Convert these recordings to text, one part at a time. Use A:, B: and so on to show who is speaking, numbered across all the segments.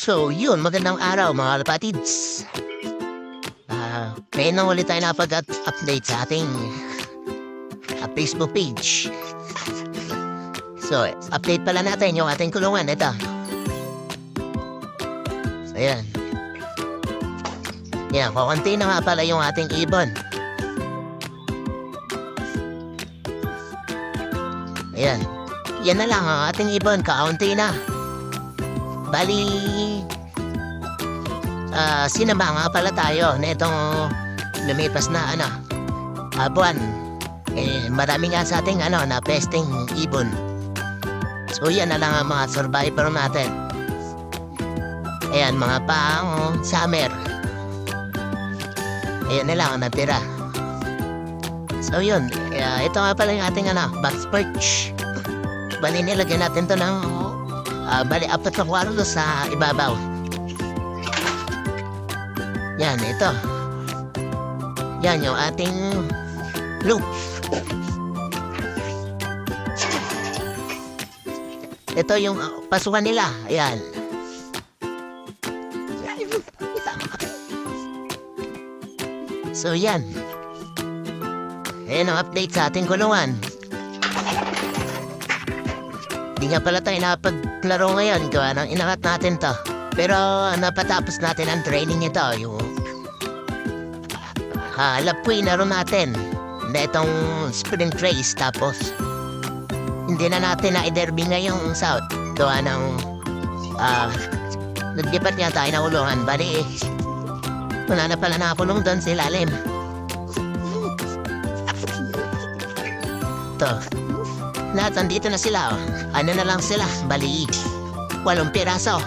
A: So, yun, magandang araw mga kapatids. Ah, may nang ulit tayo napag-update sa ating ah, Facebook page. So, update pala natin yung ating kulungan. Ito. So, yan. Yan, kukunti na nga pala yung ating ibon. Ayan. Yan na lang ang ating ibon, kaunti na. Bali, ah sinama nga pala tayo na itong lumipas na ano, ah, buwan. Eh, marami nga sa ating ano, na pesting ibon. So yan na lang ang mga survivor natin. Ayan, mga pang summer. Ayan na lang ang natira. So yun, eh, ito nga pala yung ating ano, box perch. Bali nilagyan natin to ng ah, bali apat na kwarto sa ibabaw. Yan, ito. Yan yung ating loop. Ito yung ah, pasukan nila. Ayan. So yan. Ayan ang update sa ating kulungan. Di nga pala tayo napaglaro ngayon gawa nang inakat natin to. Pero napatapos natin ang training ito. Yung halap ko inaro natin na itong spring race tapos hindi na natin na i-derby ngayong south. Gawa ng ah nagdipat nga tayo na ulungan. Bali wala na pala nakakulong doon sa ilalim. To. Lahat nandito na sila. Oh. Ano na lang sila? Bali. Walong piraso.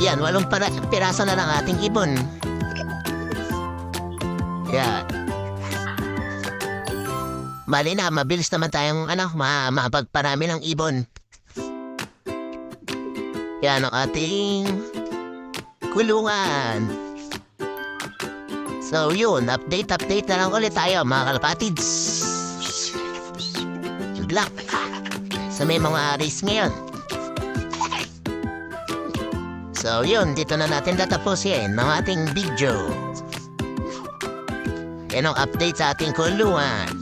A: Yan, walong para piraso na lang ating ibon. Yan. Bali na, mabilis naman tayong ano, ma mapagparami ng ibon. Yan ang ating kulungan. So yun, update, update na lang ulit tayo mga kalapatids. Luck sa may mga race ngayon. So yun, dito na natin tatapusin ang ating video. Yan ang update sa ating kulungan.